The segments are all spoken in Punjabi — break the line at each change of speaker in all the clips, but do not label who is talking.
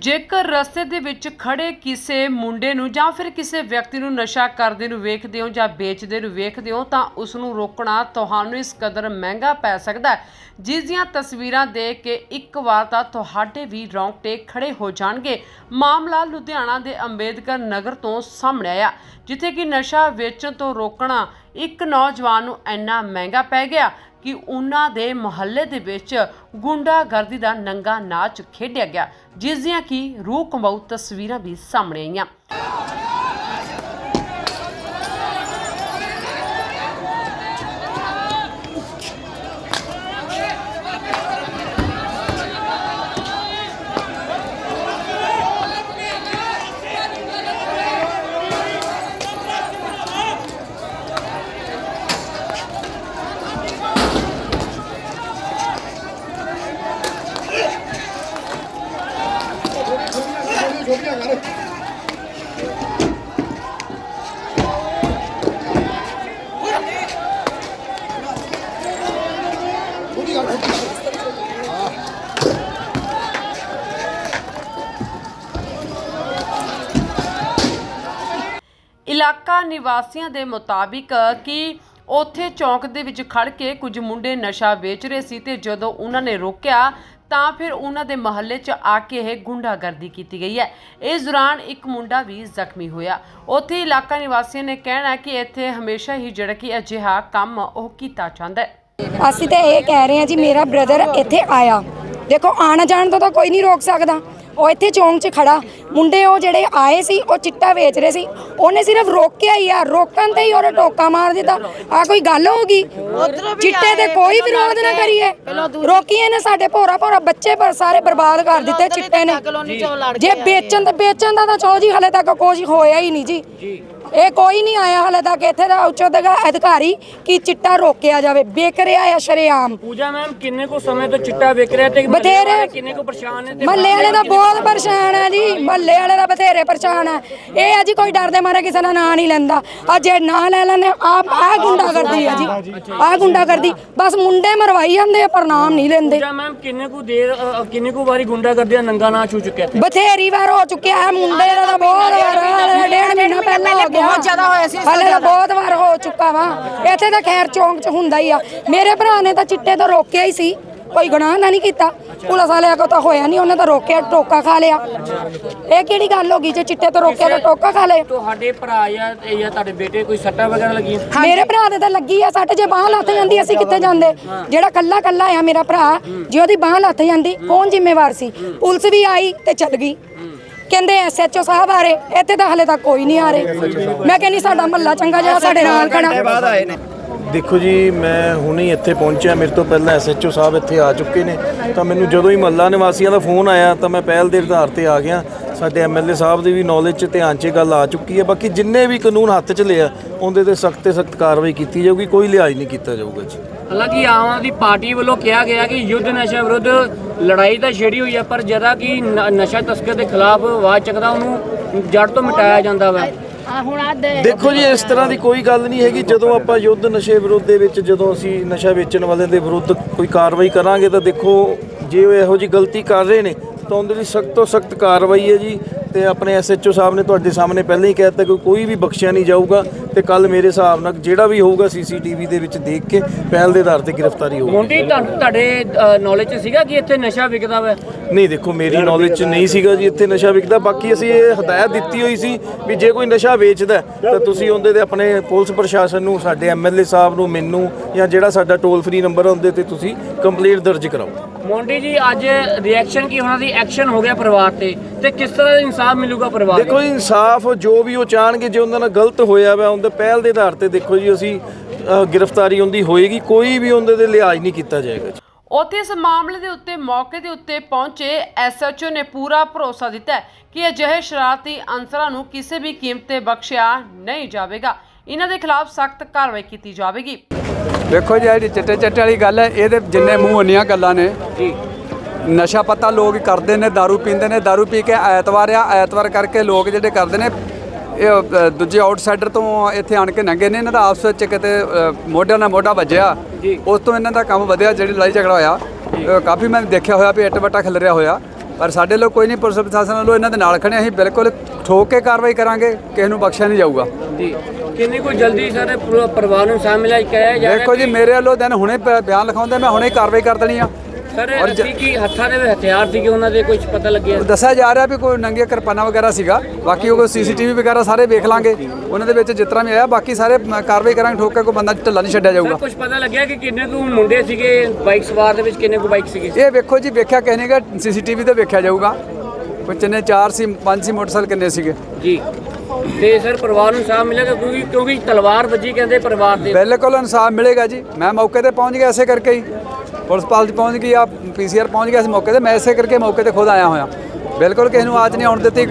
ਜੇਕਰ ਰਸਤੇ ਦੇ ਵਿੱਚ ਖੜੇ ਕਿਸੇ ਮੁੰਡੇ ਨੂੰ ਜਾਂ ਫਿਰ ਕਿਸੇ ਵਿਅਕਤੀ ਨੂੰ ਨਸ਼ਾ ਕਰਦੇ ਨੂੰ ਵੇਖਦੇ ਹੋ ਜਾਂ ਵੇਚਦੇ ਨੂੰ ਵੇਖਦੇ ਹੋ ਤਾਂ ਉਸ ਨੂੰ ਰੋਕਣਾ ਤੁਹਾਨੂੰ ਇਸ ਕਦਰ ਮਹਿੰਗਾ ਪੈ ਸਕਦਾ ਹੈ। ਜਿਸ ਦੀਆਂ ਤਸਵੀਰਾਂ ਦੇਖ ਕੇ ਇੱਕ ਵਾਰ ਤਾਂ ਤੁਹਾਡੇ ਵੀ ਰੌਂਗਟੇ ਖੜੇ ਹੋ ਜਾਣਗੇ। ਮਾਮਲਾ ਲੁਧਿਆਣਾ ਦੇ ਅੰਬੇਦਕਰ ਨਗਰ ਤੋਂ ਸਾਹਮਣੇ ਆਇਆ, ਜਿੱਥੇ ਕਿ ਨਸ਼ਾ ਵੇਚਣ ਤੋਂ ਰੋਕਣਾ ਇੱਕ ਨੌਜਵਾਨ ਨੂੰ ਇੰਨਾ ਮਹਿੰਗਾ ਪੈ ਗਿਆ। ਕਿ ਉਹਨਾਂ ਦੇ ਮੁਹੱਲੇ ਦੇ ਵਿੱਚ ਗੁੰਡਾਗਰਦੀ ਦਾ ਨੰਗਾ ਨਾਚ ਖੇਡਿਆ ਗਿਆ ਜਿਸ ਦੀਆਂ ਕਿ ਰੂਹ ਕੰਬਾਊ ਤਸਵੀਰਾਂ ਵੀ ਸਾਹਮਣੇ ਆਈਆਂ। ਇਲਾਕਾ ਨਿਵਾਸੀਆਂ ਦੇ ਮੁਤਾਬਿਕ ਕਿ ਉੱਥੇ ਚੌਂਕ ਦੇ ਵਿੱਚ ਖੜ ਕੇ ਕੁਝ ਮੁੰਡੇ ਨਸ਼ਾ ਵੇਚ ਰਹੇ ਸੀ ਤੇ ਜਦੋਂ ਉਹਨਾਂ ਨੇ ਰੋਕਿਆ ਤਾਂ ਫਿਰ ਉਹਨਾਂ ਦੇ ਮਹੱਲੇ 'ਚ ਆ ਕੇ ਇਹ ਗੁੰਡਾਗਰਦੀ ਕੀਤੀ ਗਈ ਹੈ। ਇਸ ਦੌਰਾਨ ਇੱਕ ਮੁੰਡਾ ਵੀ ਜ਼ਖਮੀ ਹੋਇਆ। ਉੱਥੇ ਇਲਾਕਾ ਨਿਵਾਸੀਆਂ ਨੇ ਕਹਿਣਾ ਕਿ ਇੱਥੇ ਹਮੇਸ਼ਾ ਹੀ ਜਿਹੜਾ ਕਿ ਅਜਿਹਾ ਕੰਮ ਉਹ ਕੀਤਾ ਜਾਂਦਾ ਹੈ।
ਅਸੀਂ ਤਾਂ ਇਹ ਕਹਿ ਰਹੇ ਹਾਂ ਜੀ, ਮੇਰਾ ਬ੍ਰਦਰ ਇੱਥੇ ਆਇਆ। ਦੇਖੋ ਆਣ ਜਾਣ ਤੋਂ ਤਾਂ ਕੋਈ ਨਹੀਂ ਰੋਕ ਸਕਦਾ। ਉਹ ਇੱਥੇ ਚੌਂਕ 'ਚ ਖੜਾ। ਮੁੰਡੇ ਉਹ ਜਿਹੜੇ ਆਏ ਸੀ ਉਹ ਚਿੱਟਾ ਵੇਚ ਰਹੇ ਸੀ। ਉਹਨੇ ਸਿਰਫ ਰੋਕਿਆ ਹੀ ਆ ਰੋਕਣ ਤੇ ਹੀ ਉਹਨੇ ਟੋਕਾ ਮਾਰ ਦਿੱਤਾ। ਆ ਕੋਈ ਗੱਲ ਹੋਗੀ ਚਿੱਟੇ ਤੇ ਕੋਈ ਵਿਰੋਧ ਨਾ ਕਰੀਏ। ਰੋਕੀਏ ਨੇ ਸਾਡੇ ਭੋਰਾ ਭੋਰਾ ਬੱਚੇ ਪਰ ਸਾਰੇ ਬਰਬਾਦ ਕਰ ਦਿੱਤੇ ਚਿੱਟੇ ਨੇ। ਜੇ ਵੇਚਣ ਤੇ ਵੇਚਣ ਦਾ ਤਾਂ ਚੋ ਜੀ ਹਲੇ ਤੱਕ ਕੁਝ ਹੋਇਆ ਹੀ ਨਹੀਂ ਜੀ। ਇਹ ਕੋਈ ਨਹੀਂ ਆਇਆ ਹਲੇ ਤੱਕ ਇੱਥੇ ਦਾ ਉੱਚ ਅਧਿਕਾਰੀ ਕਿ ਚਿੱਟਾ ਰੋਕਿਆ ਜਾਵੇ ਵਿਕ ਰਿਹਾ ਆ ਸ਼ਰੇਆਮ।
ਪੂਜਾ ਮੈਮ ਕਿੰਨੇ ਕੋ ਸਮੇਂ ਤੋਂ ਚਿੱਟਾ ਵਿਕ ਰਿਹਾ ਤੇ
ਬਥੇਰੇ
ਕਿੰਨੇ ਕੋ ਪਰੇਸ਼ਾਨ ਨੇ
ਮਹੱਲੇ ਵਾਲੇ ਦਾ ਬਹੁਤ ਪਰੇਸ਼ਾਨ ਹੈ ਜੀ ਮਹੱਲੇ ਵਾਲੇ ਦਾ ਬਥੇਰੇ ਪਰੇਸ਼ਾਨ ਹੈ ਇਹ ਆ ਜੀ ਕੋਈ ਡਰਦੇ ਮਾਰੇ ਕਿਸੇ ਦਾ ਨਾਂ ਨਹੀਂ ਲੈਂਦਾ। ਆ ਜੇ ਨਾਂ ਲੈ ਲੈਣੇ ਆਪ ਆ ਗੁੰਡਾ ਕਰਦੀ ਹੈ ਜੀ ਆ ਗੁੰਡਾ ਕਰਦੀ। ਬਸ ਮੁੰਡੇ ਮਰਵਾਈ ਜਾਂਦੇ ਆ ਪਰ ਨਾਮ ਨਹੀਂ ਲੈਂਦੇ।
ਪੂਜਾ ਮੈਮ ਕਿੰਨੇ ਕੋ ਦੇਰ ਅ, ਕਿੰਨੇ ਕੋ ਵਾਰੀ ਗੁੰਡਾ ਕਰਦੇ ਆ ਨੰਗਾ ਨਾ ਛੂ ਚੁੱਕਿਆ ਤੇ
ਬਥੇਰੀ ਵਾਰ ਹੋ ਚੁੱਕਿਆ ਹੈ ਮੁੰਡੇ ਦਾ ਤਾਂ ਬਹੁਤ ਬਹੁਤ ਜ਼ਿਆਦਾ ਹੋਇਆ ਸੀ ਹਲੇ ਬਹੁਤ ਵਾਰ ਹੋ ਚੁੱਕਾ ਵਾ। ਇੱਥੇ ਤਾਂ ਖੈਰ ਚੌਂਕ 'ਚ ਹੁੰਦਾ ਹੀ ਆ। ਮੇਰੇ ਭਰਾ ਨੇ ਤਾਂ ਚਿੱਟੇ ਤੋਂ ਰੋਕਿਆ ਹੀ ਸੀ। ਕੋਈ ਗੁਨਾਹ ਨਾ ਨਹੀਂ ਕੀਤਾ। ਪੁਲਿਸ ਵਾਲਿਆਂ ਕੋ ਤਾਂ ਹੋਇਆ ਨਹੀਂ। ਉਹਨੇ ਤਾਂ ਰੋਕਿਆ ਟੋਕਾ ਖਾ ਲਿਆ। ਇਹ ਕਿਹੜੀ ਗੱਲ ਹੋ ਗਈ? ਜੇ ਚਿੱਟੇ ਤੋਂ ਰੋਕਿਆ ਤਾਂ ਟੋਕਾ ਖਾ ਲੇ।
ਤੁਹਾਡੇ ਭਰਾ ਜਾਂ ਜਾਂ ਤੁਹਾਡੇ ਬੇਟੇ ਕੋਈ ਸੱਟਾਂ ਵਗੈਰਾ ਲੱਗੀਆਂ?
ਮੇਰੇ ਭਰਾ ਦੇ ਤਾਂ ਲੱਗੀ ਆ ਸੱਟ। ਜੇ ਬਾਹ ਲੱਥ ਜਾਂਦੀ ਅਸੀਂ ਕਿੱਥੇ ਜਾਂਦੇ? ਜਿਹੜਾ ਕੱਲਾ ਕੱਲਾ ਆ ਮੇਰਾ ਭਰਾ ਜੇ ਉਹਦੀ ਬਾਹ ਲੱਥ ਜਾਂਦੀ ਕੌਣ ਜ਼ਿੰਮੇਵਾਰ ਸੀ? ਪੁਲਿਸ ਵੀ ਆਈ ਤੇ ਚੱਲ ਗਈ। ਕਹਿੰਦੇ ਐਸਐਚਓ ਸਾਹਿਬ ਆ ਰਹੇ ਇੱਥੇ ਤਾਂ ਹਲੇ ਤੱਕ ਕੋਈ ਨਹੀਂ ਆ ਰਹੇ। ਮੈਂ ਕਹਿੰਨੀ ਸਾਡਾ ਮਹੱਲਾ ਚੰਗਾ ਜਿਹੜਾ ਸਾਡੇ ਨਾਲ ਖੜਾ।
ਦੇਖੋ ਜੀ ਮੈਂ ਹੁਣੇ ਹੀ ਇੱਥੇ ਪਹੁੰਚਿਆ ਮੇਰੇ ਤੋਂ ਪਹਿਲਾਂ ਐਸਐਚਓ ਸਾਹਿਬ ਇੱਥੇ ਆ ਚੁੱਕੇ ਨੇ। ਤਾਂ ਮੈਨੂੰ ਜਦੋਂ ਹੀ ਮਹੱਲਾ ਨਿਵਾਸੀਆਂ ਦਾ ਫੋਨ ਆਇਆ ਤਾਂ ਮੈਂ ਪਹਿਲ ਦੇ ਆਧਾਰ ਤੇ ਆ ਗਿਆ। ਸਾਡੇ ਐਮਐਲਏ ਸਾਹਿਬ ਦੀ ਵੀ ਨੌਲੇਜ 'ਚ ਧਿਆਨ 'ਚ ਇਹ ਗੱਲ ਆ ਚੁੱਕੀ ਹੈ। ਬਾਕੀ ਜਿੰਨੇ ਵੀ ਕਾਨੂੰਨ ਹੱਥ 'ਚ ਲਿਆ ਉਹਦੇ ਤੇ ਸਖਤ ਤੇ ਸਖਤ ਕਾਰਵਾਈ ਕੀਤੀ ਜਾਊਗੀ ਕੋਈ ਲਿਹਾਜ਼ ਨਹੀਂ ਕੀਤਾ ਜਾਊਗਾ ਜੀ।
ਹਾਲਾਂਕਿ ਆਮ ਆਦਮੀ ਪਾਰਟੀ ਵੱਲੋਂ ਕਿਹਾ ਗਿਆ ਕਿ ਯੁੱਧ ਨਸ਼ਾ ਵਿਰੁੱਧ ਲੜਾਈ ਤਾਂ ਛੇੜੀ ਹੋਈ ਹੈ ਪਰ ਜਦਾ ਕਿ ਨਸ਼ਾ ਤਸਕਰ ਦੇ ਖਿਲਾਫ ਆਵਾਜ਼ ਚੱਕਦਾ ਉਹਨੂੰ ਜੜ ਤੋਂ ਮਿਟਾਇਆ ਜਾਂਦਾ ਵਾ।
ਦੇਖੋ ਜੀ ਇਸ ਤਰ੍ਹਾਂ ਦੀ ਕੋਈ ਗੱਲ ਨਹੀਂ ਹੈਗੀ। ਜਦੋਂ ਆਪਾਂ ਯੁੱਧ ਨਸ਼ੇ ਵਿਰੁੱਧ ਦੇ ਵਿੱਚ ਜਦੋਂ ਅਸੀਂ ਨਸ਼ਾ ਵੇਚਣ ਵਾਲਿਆਂ ਦੇ ਵਿਰੁੱਧ ਕੋਈ ਕਾਰਵਾਈ ਕਰਾਂਗੇ ਤਾਂ ਦੇਖੋ ਜੇ ਉਹ ਇਹੋ ਜੀ ਗਲਤੀ ਕਰ ਰਹੇ ਨੇ ਤਾਂ ਉਹਦੇ ਲਈ ਸਖਤ ਤੋਂ ਸਖਤ ਕਾਰਵਾਈ ਹੈ ਜੀ। ਤੇ ਆਪਣੇ ਐਸਐਚਓ ਸਾਹਿਬ ਨੇ ਤੁਹਾਡੇ ਸਾਹਮਣੇ ਪਹਿਲਾਂ ਹੀ ਕਹਿ ਦਿੱਤਾ ਕਿ ਕੋਈ ਵੀ ਬਖਸ਼ਿਆ ਨਹੀਂ ਜਾਊਗਾ ਤੇ ਕੱਲ ਮੇਰੇ ਹਿਸਾਬ ਨਾਲ ਜਿਹੜਾ ਵੀ ਹੋਊਗਾ ਸੀਸੀਟੀਵੀ ਦੇ ਵਿੱਚ ਦੇਖ ਕੇ ਪਹਿਲ ਦੇ ਆਧਾਰ ਤੇ ਗ੍ਰਿਫਤਾਰੀ ਹੋਊਗੀ।
ਮੋਂਟੀ ਤੁਹਾ- ਤੁਹਾਡੇ ਨੌਲੇਜ 'ਚ ਸੀਗਾ ਕਿ ਇੱਥੇ ਨਸ਼ਾ ਵਿਕਦਾ ਵਾ?
ਨਹੀਂ ਦੇਖੋ ਮੇਰੀ ਨੌਲੇਜ 'ਚ ਨਹੀਂ ਸੀਗਾ ਜੀ ਇੱਥੇ ਨਸ਼ਾ ਵਿਕਦਾ। ਬਾਕੀ ਅਸੀਂ ਇਹ ਹਦਾਇਤ ਦਿੱਤੀ ਹੋਈ ਸੀ ਵੀ ਜੇ ਕੋਈ ਨਸ਼ਾ ਵੇਚਦਾ ਤਾਂ ਤੁਸੀਂ ਉਹਦੇ ਤੇ ਆਪਣੇ ਪੁਲਿਸ ਪ੍ਰਸ਼ਾਸਨ ਨੂੰ ਸਾਡੇ ਐਮਐਲਏ ਸਾਹਿਬ ਨੂੰ ਮੈਨੂੰ ਜਾਂ ਜਿਹੜਾ ਸਾਡਾ ਟੋਲ ਫ੍ਰੀ ਨੰਬਰ ਹੈ ਉਹਦੇ ਤੇ ਤੁਸੀਂ ਕੰਪਲੇਂਟ ਦਰਜ ਕਰਾਓ।
ਮੋਂਟੀ ਜੀ ਅੱਜ ਰਿਐਕਸ਼ਨ ਕੀ ਉਹਨਾਂ ਦੀ ਐਕਸ਼ਨ ਹੋ ਗਿਆ ਪਰਿਵਾਰ ਤੇ ਤੇ ਕਿਸ ਤਰ੍ਹਾਂ ਦਾ ਇਨਸਾਫ ਮਿਲੂਗਾ ਪਰਿਵਾਰ ਨੂੰ
ਦੇਖੋ ਜੀ ਇਨਸਾਫ ਜੋ ਵੀ ਉਹ ਚਾਹਣਗੇ ਜੇ ਉਹਨਾਂ ਨਾਲ ਗਲਤ ਹੋਇਆ ਵਾ ਉਹਦੇ ਪਹਿਲ ਦੇ ਆਧਾਰ ਤੇ ਦੇਖੋ ਜੀ ਅਸੀਂ ਅ, ਗ੍ਰਿਫਤਾਰੀ ਉਹਦੀ ਹੋਏਗੀ ਕੋਈ ਵੀ ਉਹਦੇ ਤੇ ਲਿਹਾਜ਼ ਨਹੀਂ ਕੀਤਾ ਜਾਏਗਾ ਜੀ।
ਉੱਥੇ ਇਸ ਮਾਮਲੇ ਦੇ ਉੱਤੇ ਮੌਕੇ ਦੇ ਉੱਤੇ ਪਹੁੰਚੇ ਐਸਐਚਓ ਨੇ ਪੂਰਾ ਭਰੋਸਾ ਦਿੱਤਾ ਹੈ ਕਿ ਅਜਿਹੇ ਸ਼ਰਾਰਤੀ ਅਨਸਰਾਂ ਨੂੰ ਕਿਸੇ ਵੀ ਕੀਮਤ ਤੇ ਬਖਸ਼ਿਆ ਨਹੀਂ ਜਾਵੇਗਾ। ਇਹਨਾਂ ਦੇ ਖਿਲਾਫ ਸਖਤ ਕਾਰਵਾਈ ਕੀਤੀ ਜਾਵੇਗੀ।
ਵੇਖੋ ਜੀ ਜਿਹੜੀ ਚਿੱਟੇ ਚਿੱਟੇ ਵਾਲੀ ਗੱਲ ਹੈ ਇਹਦੇ ਜਿੰਨੇ ਮੂੰਹ ਉਨੀਆਂ ਗੱਲਾਂ ਨੇ
ਜੀ।
ਨਸ਼ਾ ਪਤਾ ਲੋਕ ਕਰਦੇ ਨੇ दारू ਪੀਂਦੇ ਨੇ दारू ਪੀ ਕੇ ਐਤਵਾਰ ਆ ਐਤਵਾਰ ਕਰਕੇ ਲੋਕ ਜਿਹੜੇ ਕਰਦੇ ਨੇ ਇਹ ਅ, ਦੂਜੇ ਆਊਟਸਾਈਡਰ ਤੋਂ ਇੱਥੇ ਆਣ ਕੇ ਨੰਗੇ ਨੇ ਇਹਨਾਂ ਦਾ ਆਪਸ ਵਿੱਚ ਕਿਤੇ ਅ, ਮੋਢਿਆਂ ਨਾਲ ਮੋਢਾ ਵੱਜਿਆ ਉਸ ਤੋਂ ਇਹਨਾਂ ਦਾ ਕੰਮ ਵਧਿਆ ਜਿਹੜੀ ਲੜਾਈ ਝਗੜਾ ਹੋਇਆ ਅ, ਕਾਫੀ ਮੈਂ ਦੇਖਿਆ ਹੋਇਆ ਵੀ ਇੱਟ ਵੱਟਾ ਖਿਲਰਿਆ ਹੋਇਆ ਪਰ ਸਾਡੇ ਲੋਕ ਕੋਈ ਨਹੀਂ ਪੁਲਿਸ ਪ੍ਰਸ਼ਾਸਨ ਵੱਲੋਂ ਇਹਨਾਂ ਦੇ ਨਾਲ ਖੜੇ ਹਾਂ। ਅਸੀਂ ਬਿਲਕੁਲ ਠੋਕ ਕੇ ਕਾਰਵਾਈ ਕਰਾਂਗੇ ਕਿਸੇ ਨੂੰ ਬਖਸ਼ਿਆ ਨਹੀਂ ਜਾਊਗਾ
ਜੀ ਕਿੰਨੀ ਕੋ ਜਲਦੀ ਸਰ ਪੂਰਾ ਪਰਿਵਾਰ ਨੂੰ ਸ਼ਾਮਿਲ ਕਿਹਾ ਜਾ
ਦੇਖੋ ਜੀ ਮੇਰੇ ਵੱਲੋਂ ਦਿਨ ਹੁਣੇ ਬ- ਬਿਆਨ ਲਿਖਾਉਂਦੇ ਮੈਂ ਹੁਣੇ ਕਾਰਵਾਈ ਕਰ ਦੇਣੀ ਆ
ਸਰ
ਔਰ ਜ-
ਕੀ ਹੱਥਾਂ ਦੇ ਵਿੱਚ ਹਥਿਆਰ ਸੀਗੇ ਉਹਨਾਂ ਦੇ ਕੁਝ ਪਤਾ ਲੱਗਿਆ?
ਦੱਸਿਆ ਜਾ ਰਿਹਾ ਵੀ ਕੋਈ ਨੰਗੇ ਕਿਰਪਾਨਾਂ ਵਗੈਰਾ ਸੀਗਾ। ਬਾਕੀ ਉਹ ਸੀਸੀਟੀਵੀ ਵਗੈਰਾ ਸਾਰੇ ਵੇਖ ਲਾਂਗੇ। ਉਹਨਾਂ ਦੇ ਵਿੱਚ ਜਿਸ ਤਰ੍ਹਾਂ ਵੀ ਆਇਆ ਬਾਕੀ ਸਾਰੇ ਕਾਰਵਾਈ ਕਰਾਂਗੇ ਠੋਕ ਕੇ ਕੋਈ ਬੰਦਾ ਢਿੱਲਾ ਨਹੀਂ ਛੱਡਿਆ
ਸਰ
ਜਾਊਗਾ
ਕੁਝ ਪਤਾ ਲੱਗਿਆ ਕਿ ਕਿੰਨੇ ਕੁ ਮੁੰਡੇ ਸੀਗੇ ਬਾਈਕ ਸਵਾਰ ਦੇ ਵਿੱਚ ਕਿੰਨੇ ਕੁ ਬਾਈਕ ਸੀਗੇ?
ਇਹ ਵੇਖੋ ਜੀ ਵੇਖਿਆ ਕਿਸੇ ਨੇਗਾ ਸੀਸੀਟੀਵੀ ਤੇ ਵੇਖਿਆ ਜਾਊਗਾ। ਕੋਈ ਕਿੰਨੇ ਚਾਰ ਸੀ ਪੰਜ ਸੀ ਮੋਟਰਸਾਈਕਲ ਕਿੰਨੇ ਸੀਗੇ।
ਜੀ। ਤੇ ਸਰ ਪਰਿਵਾਰ ਨੂੰ ਸਾਹ ਮਿਲੇਗਾ ਕਿਉਂਕਿ ਕਿਉਂਕਿ ਤਲਵਾਰ ਵੱਜੀ ਕਹਿੰਦੇ ਪਰਿਵਾਰ ਦੇ।
ਬਿਲਕੁਲ ਇਨਸਾਫ ਮਿਲੇਗਾ ਜੀ। ਮੈਂ ਮੌਕੇ ਤੇ ਪਹੁੰਚ ਗਿਆ ਐਸੇ ਕਰਕੇ ਹੀ। ਪੁਲਿਸ ਪਾਲਜ ਪਹੁੰਚ ਗਈ ਆ ਪੀਸੀਆਰ ਪਹੁੰਚ ਗਿਆ ਇਸ ਮੌਕੇ ਤੇ, ਮੈਂ ਐਸੇ ਕਰਕੇ ਮੌਕੇ ਤੇ ਖੁਦ ਆਇਆ ਹੋਇਆ। ਬਿਲਕੁਲ ਕਿਸੇ ਨੂੰ ਆਜ ਨਹੀਂ ਆਉਣ ਦਿੱਤੀ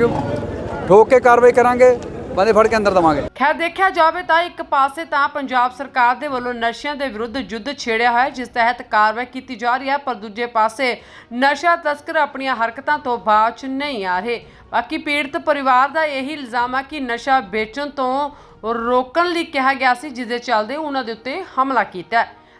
ਠੋਕ ਕੇ ਕਾਰਵਾਈ ਕਰਾਂਗੇ, ਬੰਦੇ ਫੜ ਕੇ ਅੰਦਰ ਦਵਾਂਗੇ।
ਖੈਰ, ਦੇਖਿਆ ਜਾਵੇ ਤਾਂ ਇੱਕ ਪਾਸੇ ਤਾਂ ਪੰਜਾਬ ਸਰਕਾਰ ਦੇ ਵੱਲੋਂ ਨਸ਼ਿਆਂ ਦੇ ਵਿਰੁੱਧ ਯੁੱਧ ਛੇੜਿਆ ਹੋਇਆ ਜਿਸ ਤਹਿਤ ਕਾਰਵਾਈ ਕੀਤੀ ਜਾ ਰਹੀ ਹੈ, ਪਰ ਦੂਜੇ ਪਾਸੇ ਨਸ਼ਾ ਤਸਕਰ ਆਪਣੀਆਂ ਹਰਕਤਾਂ ਤੋਂ ਬਾਅਦ ਨਹੀਂ ਆ ਰਹੇ। ਬਾਕੀ ਪੀੜਤ ਪਰਿਵਾਰ ਦਾ ਇਹੀ ਇਲਜ਼ਾਮ ਆ ਕਿ ਨਸ਼ਾ ਵੇਚਣ ਤੋਂ ਰੋਕਣ ਲਈ ਕਿਹਾ ਗਿਆ ਸੀ, ਜਿਸ ਦੇ ਚੱਲਦੇ ਉਹਨਾਂ ਦੇ ਉੱਤੇ ਹਮਲਾ ਕੀਤਾ ਹੈ।